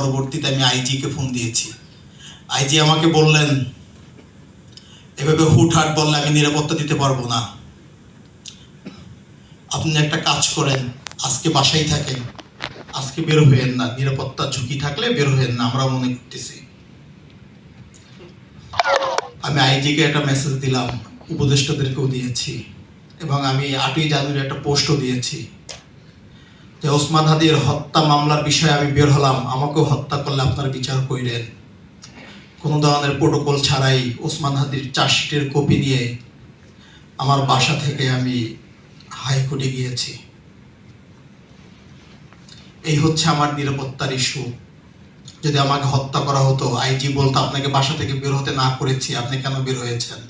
পরবর্তীতে আমি আইজিকে ফোন দিয়েছি। আইজি আমাকে বললেন, এভাবে হুটহাট বললে আমি নিরাপত্তা দিতে পারব না। আপনি একটা কাজ করেন, আজকে বাসায় থাকেন, আজকে বের হইয়েন না। নিরাপত্তা ঝুঁকি থাকলে বের হইয়েন না আমরা মনে করতেছি। আমি আইজিকে একটা মেসেজ দিলাম, উপদেষ্টাদেরকেও দিয়েছি, এবং আমি আটই জানুয়ারি একটা পোস্টও দিয়েছি। যে ওসমান হাদির হত্যা মামলার বিষয়ে আমি বের হলাম। আমাকেও হত্যা করলে আপনার বিচার কইরেন। কোনো ধরনের প্রোটোকল ছাড়াই ওসমান হাদির চার্জশিটের কপি নিয়ে আমার বাসা থেকে আমি হাইকোর্টে গিয়েছি। এই হচ্ছে আমার নিরাপত্তার ইস্যু যদি আমাকে হত্যা করা হতো, আইজি বলতো, আপনাকে বাসা থেকে বের হতে না করেছি, আপনি কেন বের হয়েছেন?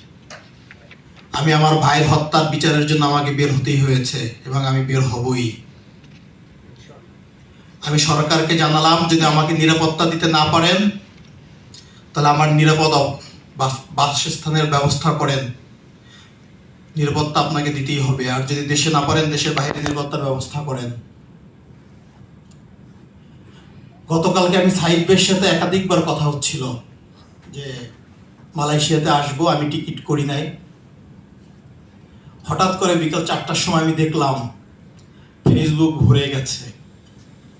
আমি আমার ভাইয়ের হত্যার বিচারের জন্য আমাকে বের হতেই হয়েছে এবং আমি বের হবই। আমি সরকারকে জানালাম যদি আমাকে নিরাপত্তা দিতে না পারেন, তাহলে আমার নিরাপদ বাস- বাসস্থানের ব্যবস্থা করেন। নিরাপত্তা আপনাকে দিতেই হবে। আর যদি দেশে না পারেন, দেশের বাইরে নিরাপত্তার ব্যবস্থা করেন। গতকালকে আমি সাইবের সাথে একাধিকবার কথা হচ্ছিল যে মালয়েশিয়াতে আসব, আমি টিকিট করি নাই। হঠাৎ করে বিকাল চারটার সময় আমি দেখলাম ফেসবুক ভরে গেছে।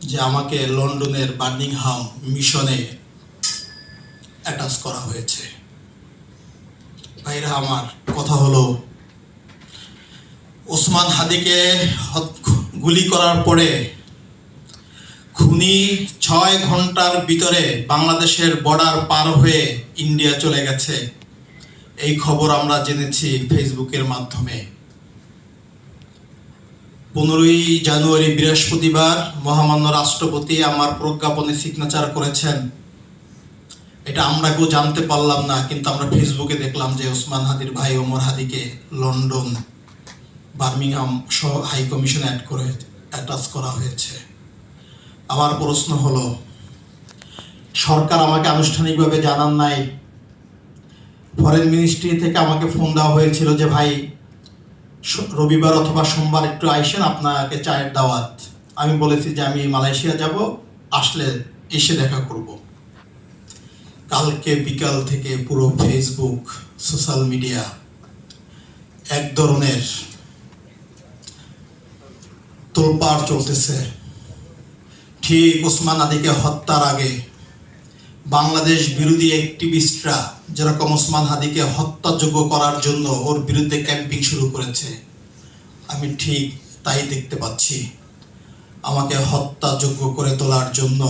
যে আমাকে লন্ডনের বার্মিংহাম মিশনে অ্যাটাচ করা হয়েছে। ভাইরা, আমার কথা হলো, ওসমান হাদিকে গুলি করার পরে খুনি ছয় ঘণ্টার ভিতরে বাংলাদেশের বর্ডার পার হয়ে ইন্ডিয়া চলে গেছে। এই খবর আমরা জেনেছি ফেসবুকের মাধ্যমে। পনেরোই জানুয়ারি বৃহস্পতিবার মহামান্য রাষ্ট্রপতি আমার প্রজ্ঞাপনে সিগনেচার করেছেন। এটা আমরা কেউ জানতে পারলাম না, কিন্তু আমরা ফেসবুকে দেখলাম যে ওসমান হাদির ভাই ওমর হাদিকে লন্ডন, বার্মিংহাম সহ হাই কমিশন অ্যাড করে অ্যাটাচ করা হয়েছে। আমার প্রশ্ন হলো, সরকার আমাকে আনুষ্ঠানিকভাবে জানান নাই। ফরেন মিনিস্ট্রি থেকে আমাকে ফোন দেওয়া হয়েছিল যে, ভাই রবিবার অথবা সোমবার একটু আইসেন আপনাকে চায়ের দাওয়াত। আমি বলেছি যে আমি মালয়েশিয়া যাব, আসলে এসে দেখা করব। কালকে বিকাল থেকে পুরো ফেসবুক সোশ্যাল মিডিয়া এক ধরনের তোলপাড় চলতেছে। ঠিক ওসমান আদিকে হত্যার আগে বাংলাদেশ বিরোধী অ্যাক্টিভিস্টরা যেরকম ওসমান হাদিকে হত্যাযোগ্য করার জন্য ওর বিরুদ্ধে ক্যাম্পিং শুরু করেছে, আমি ঠিক তাই দেখতে পাচ্ছি। আমাকে হত্যাযোগ্য করে তোলার জন্য